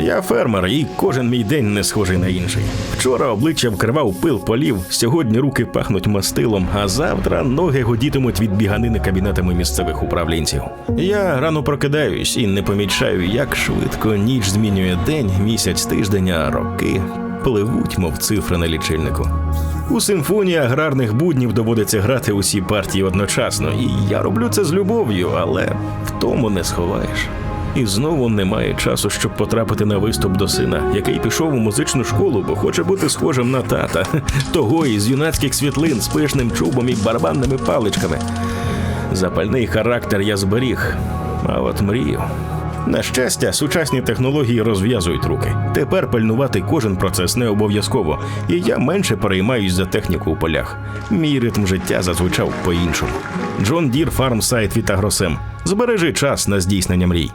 Я фермер, і кожен мій день не схожий на інший. Вчора обличчя вкривав пил полів, сьогодні руки пахнуть мастилом, а завтра ноги годітимуть від біганини кабінетами місцевих управлінців. Я рано прокидаюсь і не помічаю, як швидко ніч змінює день, місяць, тиждень, а роки пливуть, мов цифри на лічильнику. У симфонії аграрних буднів доводиться грати усі партії одночасно, і я роблю це з любов'ю, але втому не сховаєш. І знову немає часу, щоб потрапити на виступ до сина, який пішов у музичну школу, бо хоче бути схожим на тата, того із юнацьких світлин з пишним чубом і барабанними паличками. Запальний характер я зберіг, а от мрію. На щастя, сучасні технології розв'язують руки. Тепер пильнувати кожен процес не обов'язково, і я менше переймаюсь за техніку у полях. Мій ритм життя зазвучав по-іншому. Джон Дір Фарм сайт від Агросем. Збережи час на здійснення мрій.